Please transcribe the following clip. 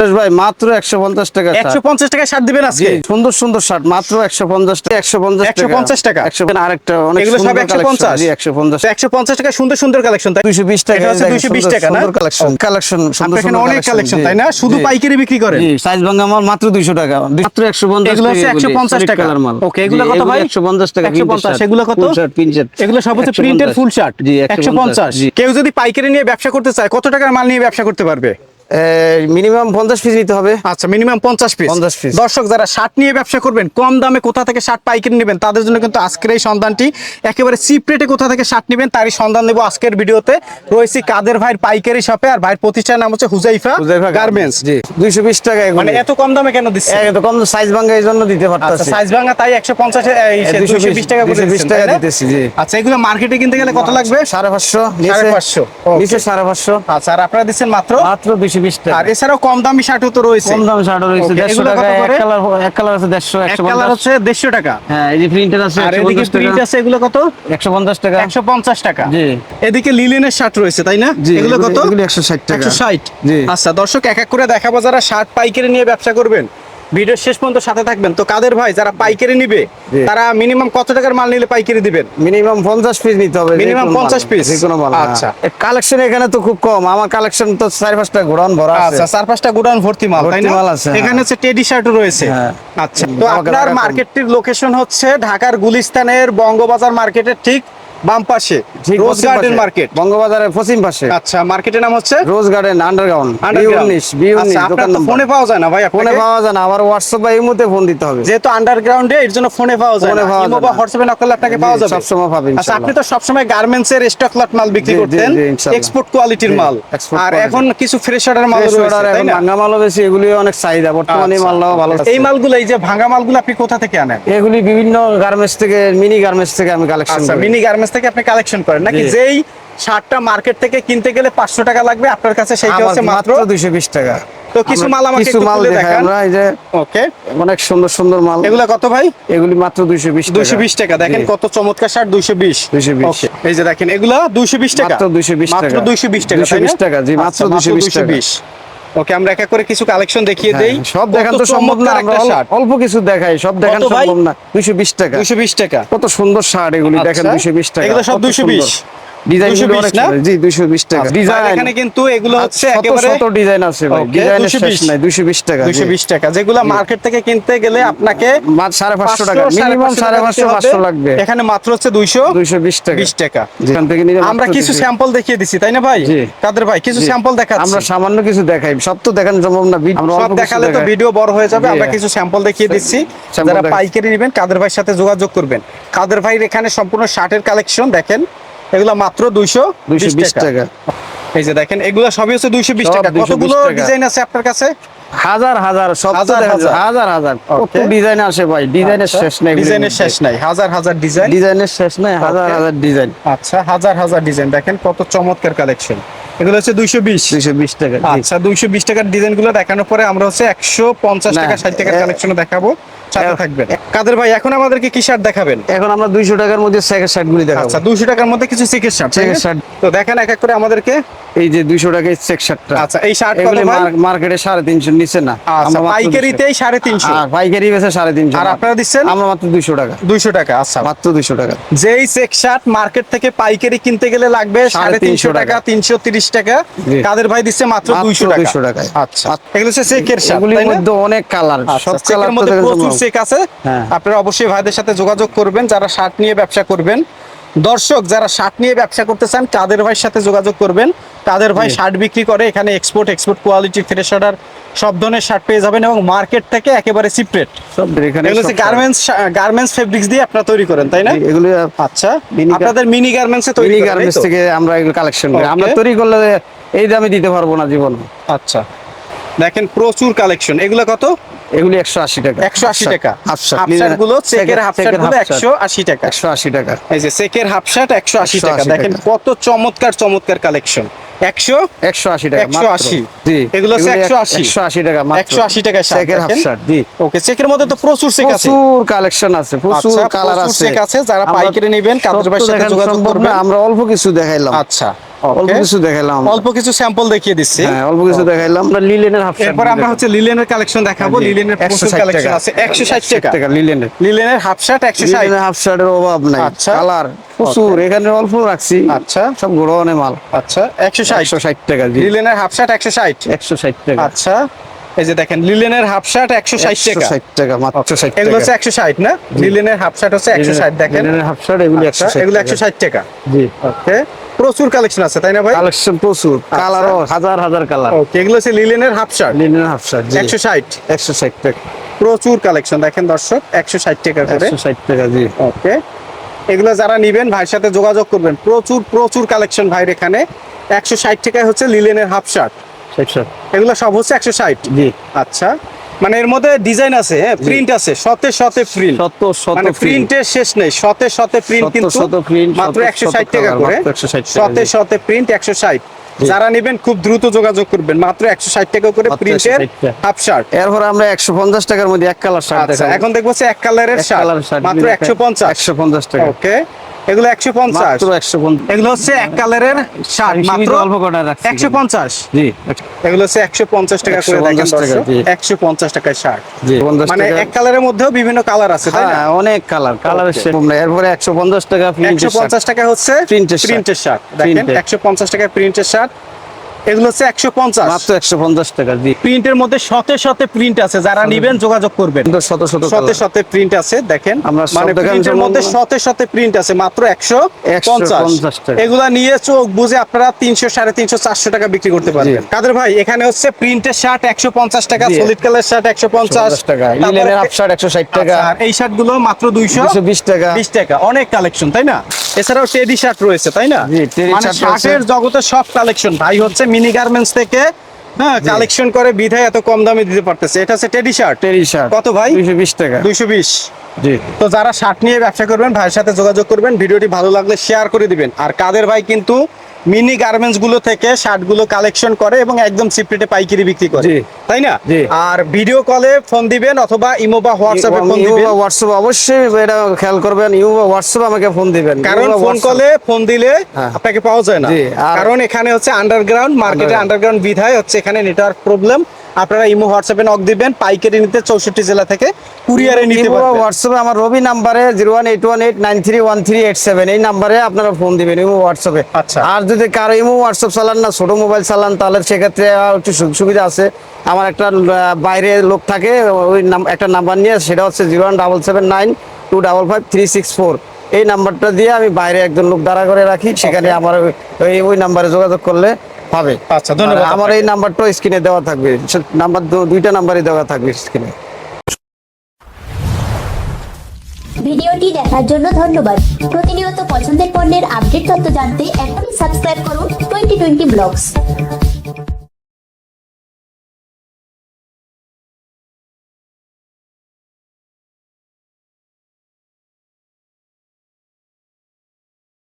ভাই মাত্র একশো পঞ্চাশ টাকা একশো পঞ্চাশ টাকা শার্ট দিবেন জি, আজকে সুন্দর সুন্দর শার্ট মাত্র একশো পঞ্চাশ টাকা একশো পঞ্চাশ 150 টাকা? একশো আরেকটা অনেক সব সুন্দর 150? একশো পঞ্চাশ। একশো পঞ্চাশ টাকা সুন্দর সুন্দর কালেকশন তাই? দুইশো বিশ টাকা এটা হচ্ছে 220 টাকা না? কালেকশন কালেকশন এখানে অনেক কালেকশন তাই না? শুধু পাইকারি বিক্রি করেন? সাইজ ভাঙা মাল মাত্র দুইশো টাকা। মাত্র একশো পঞ্চাশ এগুলো হচ্ছে 150 টাকা। কালার মাল। Okay, এগুলো কত ভাই? একশো পঞ্চাশ টাকা 150 এগুলো কত? এগুলো সব হচ্ছে প্রিন্টের ফুল শার্ট একশো পঞ্চাশ। কেউ যদি পাইকারি নিয়ে ব্যবসা করতে চায় কত টাকার মাল নিয়ে ব্যবসা করতে পারবে? মিনিমাম পঞ্চাশ পিস নিতে হবে। আচ্ছা মিনিমাম পঞ্চাশ পিস 50 piece। দর্শক যারা শার্ট নিয়ে ব্যবসা করবেন কম দামে কোথা থেকে শার্ট পাইকারি নেবেন তাদের জন্য কিন্তু আজকের এই সন্ধানটি একেবারে চিপ রেটে কোথা থেকে শার্ট নেবেন তারই সন্ধান দেবো আজকের ভিডিওতে। রয়েছি কাদের ভাইয়ের পাইকারি শপে আর ভাইয়ের নাম হচ্ছে হুজাইফা গার্মেন্টস জি দুইশো বিশ টাকা মানে এত কম দামে কেন দিচ্ছে এত কম সাইজ ভাঙা এই জন্য দিতে আচ্ছা সাইজ ভাঙা তাই একশো পঞ্চাশ দুশো বিশ টাকা করে 220 টাকা দিতেছি, জি। আচ্ছা এগুলো মার্কেটে কিনতে গেলে কত লাগবে? সাড়ে পাঁচশো সাড়ে পাঁচশো. নিচে সাড়ে পাঁচশো। আচ্ছা আর আপনারা দিচ্ছেন মাত্র? মাত্র দুইশো বিশ টাকা। আর এছাড়াও কম দামি শার্টও তো রয়েছে। কম দাম শার্ট রয়েছে দেড়শো এগুলো টাকা কত এক কালার এক কালার আছে দেড়শো একশো কালার পঞ্চাশ। হচ্ছে দেড়শো টাকা। হ্যাঁ এই যে প্রিন্টার আছে আর একশো এদিকে পঞ্চাশ প্রিন্ট টাকা। আছে এগুলো কত? একশো পঞ্চাশ টাকা। একশো পঞ্চাশ টাকা। জি। এদিকে লিলেনের শার্ট রয়েছে তাই না? এগুলো কত? একশো ষাট টাকা। একশো ষাট। আচ্ছা দর্শক এক এক করে দেখাবো যারা শার্ট পাইকারি নিয়ে ব্যবসা করবেন। ভিডিওর শেষ পর্যন্ত সাথে থাকবেন তো কাদের ভাই যারা পাইকারি নিবে তারা মিনিমাম কত টাকার মাল নিলে পাইকারি দিবেন মিনিমাম পঞ্চাশ পিস নিতে হবে 50 piece? যে কোনো মাল আচ্ছা। কালেকশন এখানে তো খুব কম আমার কালেকশন তো চার পাঁচটা গোডাউন ভরা আছে আচ্ছা চার পাঁচটা গোডাউন ভর্তি মাল তাই না মাল আছে, হ্যাঁ। এখানে হচ্ছে টেডি শার্টও রয়েছে হ্যাঁ। আচ্ছা তো আপনার মার্কেটটির লোকেশন হচ্ছে ঢাকার গুলিস্তানের বঙ্গবাজার মার্কেটের ঠিক বাম পাশে রোজ গার্ডেন মার্কেট বঙ্গবাজারের পশ্চিম পাশে। আচ্ছা মার্কেটের নাম হচ্ছে? রোজ গার্ডেন আন্ডারগ্রাউন্ড উনিশ বি উনিশ দোকান ফোনে পাওয়া যায় না ভাই ফোনে পাওয়া যায় না আবার হোয়াটসঅ্যাপ বা এই ফোন দিতে হবে। যেহেতু আন্ডারগ্রাউন্ডে এর জন্য ফোনে পাওয়া যায় না। ইমো বা। হোয়াটসঅ্যাপে নকল আপনাকে পাওয়া যাবে। সবসময় পাবে আচ্ছা আপনি তো সবসময় গার্মেন্টস এর স্টক লট মাল বিক্রি করতেন এক্সপোর্ট কোয়ালিটির মাল। আর এখন কিছু ফ্রেশ অর্ডার মাল রয়েছে এখন ভাঙা মালও বেশি এগুলি অনেক চাহিদা। বর্তমানে আচ্ছা। মালটাও ভালো এই মালগুলো এই যে ভাঙা মালগুলো আপনি কোথা থেকে আনেন? এগুলি বিভিন্ন গার্মেন্টস থেকে মিনি গার্মেন্টস থেকে আমি কালেকশন আচ্ছা করি। মিনি গার্মেন্টস থেকে আপনি কালেকশন করেন নাকি যেই শার্টটা মার্কেট থেকে কিনতে গেলে পাঁচশো টাকা লাগবে আপনার কাছে সেইটা হচ্ছে মাত্র মাত্র দুইশো বিশ টাকা। তো কিছু মাল আমাকে কিছু একটু মাল দেখান। আমরা এই যে ওকে অনেক সুন্দর সুন্দর মাল। এগুলো কত ভাই? এগুলি মাত্র দুইশো বিশ দুইশো বিশ টাকা। দেখেন কত চমৎকার শার্ট দুইশো বিশ। 220 ওকে এই যে দেখেন এগুলো দুইশো বিশ টাকা। মাত্র 220 মাত্র টাকা। দুইশো বিশ টাকা 220 টাকা, জি, মাত্র 220 টাকা। ওকে আমরা এক এক করে কিছু কালেকশন দেখিয়ে দেই। হ্যাঁ, সব দেখান তো সম্ভব না অল্প- কিছু দেখাই সব দেখান সম্ভব না দুইশো বিশ টাকা। দুইশো বিশ টাকা। কত সুন্দর শার্ট এগুলি দেখেন আচ্ছা। দুইশো বিশ টাকা এগুলো সব কত 220 সুন্দর। ডিজাইন অনেক জি দুইশো বিশ টাকা। ডিজাইন এখানে কিন্তু এগুলো হচ্ছে একেবারে শত ডিজাইন আছে ভাই। ডিজাইনের শেষ নাই দুইশো বিশ টাকা দুইশো বিশ টাকা। যেগুলো মার্কেট থেকে কিনতে গেলে আপনাকে মাত্র সাড়ে পাঁচশো টাকা। মিনিমাম সাড়ে টাকা পাঁচশো দিতে হবে। পাঁচশো লাগবে। এখানে মাত্র হচ্ছে দুইশো দুইশো বিশ টাকা। বিশ টাকা। যেখান থেকে নিলে আমরা কিছু স্যাম্পল দেখিয়ে দিছি তাই না ভাই? কাদের ভাই কিছু স্যাম্পল দেখাচ্ছি। আমরা সামান্য কিছু দেখাই সব তো দেখানো সম্ভব না সব দেখালে তো ভিডিও বড় হয়ে যাবে আমরা কিছু স্যাম্পল দেখিয়ে দিচ্ছি। যারা। পাইকারি নেবেন কাদের ভাইয়ের সাথে যোগাযোগ করবেন। কাদের ভাইয়ের এখানে সম্পূর্ণ শার্টের কালেকশন দেখেন। এগুলো মাত্র দুইশো দুইশো বিশ টাকা। এই যে দেখেন এগুলো সবই হচ্ছে দুইশো বিশ টাকা। কতগুলো ডিজাইন আছে আপনার কাছে? হাজার হাজার সব হাজার হাজার। ডিজাইন আসে ভাই? ডিজাইনের শেষ নাই ডিজাইনের শেষ নাই। হাজার হাজার ডিজাইন ডিজাইনের শেষ নাই হাজার হাজার ডিজাইন আচ্ছা হাজার হাজার ডিজাইন দেখেন কত চমৎকার কালেকশন এগুলো হচ্ছে দুইশো বিশ। দুইশো বিশ টাকা আচ্ছা দুইশো বিশ টাকার ডিজাইনগুলো দেখানোর পরে আমরা হচ্ছে একশো পঞ্চাশ টাকা ষাট টাকার কালেকশন দেখাবো। থাকবেন। কাদের ভাই এখন আমাদেরকে কি শার্ট দেখাবেন? এখন আমরা দুইশো টাকার মধ্যে শার্ট গুলি দেখাবো। আচ্ছা দুইশো টাকার মধ্যে কিছু শার্ট। তো দেখেন এক এক করে আমাদেরকে। এই যে দুইশো টাকায় চেক শার্টটা আচ্ছা এই শার্ট এগুলি মার্কেটে সাড়ে তিনশো নিচে না। আচ্ছা পাইকারিতেই সাড়ে তিনশো। পাইকারি বেছে সাড়ে তিনশো আর আপনারা দিচ্ছেন? আমরা মাত্র দুইশো টাকা। দুইশো টাকা আচ্ছা। মাত্র দুইশো টাকা। যেই চেক শার্ট মার্কেট থেকে পাইকারি কিনতে গেলে লাগবে সাড়ে তিনশো টাকা। তিনশো তিরিশ টাকা। কাদের ভাই দিচ্ছে মাত্র দুইশো টাকা। 200 টাকায়। আচ্ছা এগুলো হচ্ছে চেকের শার্ট এগুলির মধ্যে অনেক কালার সব কালার মধ্যে। চেক আছে হ্যাঁ। আপনারা অবশ্যই ভাইদের সাথে যোগাযোগ করবেন যারা শার্ট নিয়ে ব্যবসা করবেন। দর্শক যারা শার্ট নিয়ে ব্যবসা করতে চান কাদের ভাইয়ের সাথে যোগাযোগ করবেন। কাদের ভাই শার্ট বিক্রি করে এখানে export export quality fresh order সব ধরনের শার্ট পেয়ে যাবেন এবং মার্কেট থেকে একেবারে সিপ্রেট গার্মেন্টস গার্মেন্টস ফেব্রিক্স দিয়ে আপনারা তৈরি করেন তাই না? এগুলো আচ্ছা আপনাদের মিনি গার্মেন্টসে তৈরি মিনি গার্মেন্টস থেকে আমরা এগুলো কালেকশন করি। আমরা তৈরি করলে এই দামে দিতে পারব না জীবন। আচ্ছা। দেখেন প্রচুর কালেকশন এগুলো কত? এগুলি একশো আশি টাকা। একশো আশি টাকা। হাফগুলো চেকেরগুলো টাকা। একশো আশি টাকা। এই যে চেকের 180 টাকা। দেখেন কত চমৎকার চমৎকার কালেকশন। টাকা 180 জি। এগুলো হচ্ছে 180 একশো আশি। টাকা একশো আশি টাকা চেকের হাফ জি। ওকে চেকের মধ্যে তো প্রচুর চেক আছে। প্রচুর কালেকশন আছে প্রচুর আচ্ছা, কালার আছে। check আছে, যারা পাইকারি নেবেন, কাদের ভাইয়ের সাথে যোগাযোগ করবেন। আমরা অল্প কিছু দেখাইলাম। আচ্ছা। অল্প কিছু দেখাইলাম। অল্প কিছু স্যাম্পল দেখিয়ে দিচ্ছি। হ্যাঁ অল্প কিছু দেখাইলাম। আমরা লিলেনের হাফ শার্ট এরপর আমরা হচ্ছে লিলেনের কালেকশন দেখাবো। লিলেনের প্রচুর কালেকশন আছে। একশো ষাট টাকা। টাকা লিলেনের লিলেনের হাফ শার্ট একশো ষাট। লিলেনের হাফ শার্টের অভাব নাই। আচ্ছা। কালার প্রচুর। এখানে অল্প রাখছি। আচ্ছা। সব গোড়নে মাল। আচ্ছা একশো ষাট। একশো ষাট টাকা জি লিলেনের হাফ শার্ট একশো ষাট। একশো ষাট টাকা। আচ্ছা। এই যে দেখেন লিলেনের হাফ শার্ট একশো ষাট একশো টাকা। ষাট টাকা মাত্র ষাট এগুলো হচ্ছে একশো ষাট না? লিলেনের হাফ শার্ট হচ্ছে একশো ষাট দেখেন। লিলেনের হাফ শার্ট এগুলি একশো আচ্ছা, ষাট এগুলো একশো ষাট টাকা। জি। ওকে প্রচুর কালেকশন আছে তাই না ভাই? কালেকশন প্রচুর কালার কালারও হাজার হাজার কালার। ওকে এগুলো হচ্ছে লিলেনের হাফ শার্ট লিলেনের হাফ শার্ট জি। একশো ষাট। একশো ষাট টাকা। প্রচুর কালেকশন দেখেন দর্শক একশো ষাট টাকা করে। একশো ষাট টাকা জি। ওকে এগুলো যারা নিবেন ভাইয়ের সাথে যোগাযোগ করবেন। প্রচুর প্রচুর কালেকশন ভাইয়ের এখানে। একশো ষাট টাকায় হচ্ছে লিলেনের হাফ শার্ট এগুলো সব হচ্ছে একশো ষাট। জি। আচ্ছা মানে এর মধ্যে ডিজাইন আছে হ্যাঁ প্রিন্ট আছে শতে শতে প্রিন্ট শত শত মানে প্রিন্টের শেষ নেই শতে শতে প্রিন্ট কিন্তু শত print, মাত্র শত একশো শত ষাট টাকা করে। 160 শতে শতে প্রিন্ট একশো ষাট। জি। যারা নেবেন খুব দ্রুত যোগাযোগ করবেন মাত্র একশো ষাট টাকা করে প্রিন্টের 160। হাফ শার্ট এরপর আমরা একশো পঞ্চাশ টাকার মধ্যে এক কালার শার্ট আচ্ছা এখন দেখব এক কালারের শার্ট শার্ট মাত্র একশো পঞ্চাশ। একশো পঞ্চাশ টাকা। ওকে এগুলো একশো পঞ্চাশ। একশো পঞ্চাশ। এগুলো হচ্ছে এক কালারের শার্ট মাত্র অল্প কটা একশো পঞ্চাশ। জি। এগুলো হচ্ছে একশো পঞ্চাশ টাকা করে দেখেন 150 টাকা, দর্শক। জি। একশো পঞ্চাশ টাকায় শার্ট। মানে এক কালারের মধ্যেও বিভিন্ন কালার আছে তাই না? হ্যাঁ অনেক কালার কালার এরপরে একশো পঞ্চাশ টাকা একশো পঞ্চাশ টাকা হচ্ছে প্রিন্টের প্রিন্টের শার্ট। দেখেন একশো পঞ্চাশ টাকা প্রিন্টের শার্ট। এগুলো হচ্ছে একশো পঞ্চাশ। মাত্র একশো পঞ্চাশ টাকা জি। প্রিন্টের মধ্যে শতে শতে প্রিন্ট আছে যারা নিবেন যোগাযোগ করবেন। শত শত শতে। শতে প্রিন্ট আছে দেখেন। আমরা সব মানে প্রিন্টের মধ্যে। শতে শতে প্রিন্ট আছে মাত্র একশো পঞ্চাশ। 150 টাকা। এগুলা নিয়ে চোখ বুঝে আপনারা তিনশো সাড়ে তিনশো চারশো টাকা বিক্রি করতে পারবেন। কাদের ভাই এখানে হচ্ছে প্রিন্টের শার্ট একশো পঞ্চাশ টাকা জি। সলিড কালার শার্ট একশো পঞ্চাশ। 150 টাকা। লিলেনের একশো ষাট টাকা। এই শার্টগুলো মাত্র দুইশো। বিশ টাকা। বিশ টাকা। অনেক কালেকশন তাই না? এছাড়াও টেডি শার্ট রয়েছে তাই না? মানে শার্টের জগতে সব কালেকশন ভাই হচ্ছে মিনি গার্মেন্টস থেকে হ্যাঁ কালেকশন করে বিধায় এত কম দামে দিতে পারতেছে। এটা হচ্ছে টেডি শার্ট। Teddy shirt. কত ভাই? দুশো বিশ টাকা। দুইশো বিশ। জি। তো যারা শার্ট নিয়ে ব্যবসা করবেন ভাইয়ের সাথে যোগাযোগ করবেন ভিডিওটি ভালো লাগলে শেয়ার করে দিবেন। আর কাদের ভাই কিন্তু মিনি গার্মেন্টসগুলো থেকে শার্টগুলো কালেকশন করে এবং একদম সিপ্রেটে পাইকারি বিক্রি করে। তাই না? আর ভিডিও কলে ফোন দিবেন অথবা ইমো বা হোয়াটসঅ্যাপে ফোন দিবেন। হোয়াটসঅ্যাপ অবশ্যই এটা খেয়াল করবেন। ইমো বা হোয়াটসঅ্যাপ আমাকে ফোন দিবেন। কারণ ফোন কলে ফোন দিলে হ্যাঁ। আপনাকে পাওয়া যায় না। কারণ এখানে হচ্ছে আন্ডারগ্রাউন্ড মার্কেটে। আন্ডারগ্রাউন্ড বিধায় হচ্ছে এখানে নেটওয়ার্ক প্রবলেম আপনারা ইমো হোয়াটসঅ্যাপে নক দিবেন পাইকারি নিতে চৌষট্টি জেলা থেকে কুরিয়ারে নিতে পারবেন। হোয়াটসঅ্যাপে আমার রবি নাম্বারে zero one eight one eight nine three one three eight seven এই নাম্বারে আপনারা ফোন দিবেন ইমো হোয়াটসঅ্যাপে। আচ্ছা। আর যদি কারও ইমো হোয়াটসঅ্যাপ চালান না ছোট মোবাইল চালান তাহলে সেক্ষেত্রে একটু সুযোগ সুবিধা আছে। আমার একটা বাইরে লোক থাকে ওই নাম- একটা নাম্বার নিয়ে সেটা হচ্ছে zero one double seven nine two double five three six four. এই নাম্বারটা দিয়ে আমি বাইরে একজন লোক দাঁড়া করে রাখি সেখানে আমার ওই ওই নাম্বারে যোগাযোগ করলে পাবে। আচ্ছা, ধন্যবাদ আমার এই নাম্বারটা স্ক্রিনে দেওয়া থাকবে। নাম্বার দুইটা নাম্বারই দেওয়া থাকবে স্ক্রিনে। ভিডিওটি দেখার জন্য ধন্যবাদ। প্রতিনিয়ত পছন্দের পণ্যের আপডেট তথ্য জানতে এখনই সাবস্ক্রাইব করুন টোয়েন্টি টোয়েন্টি ব্লগস।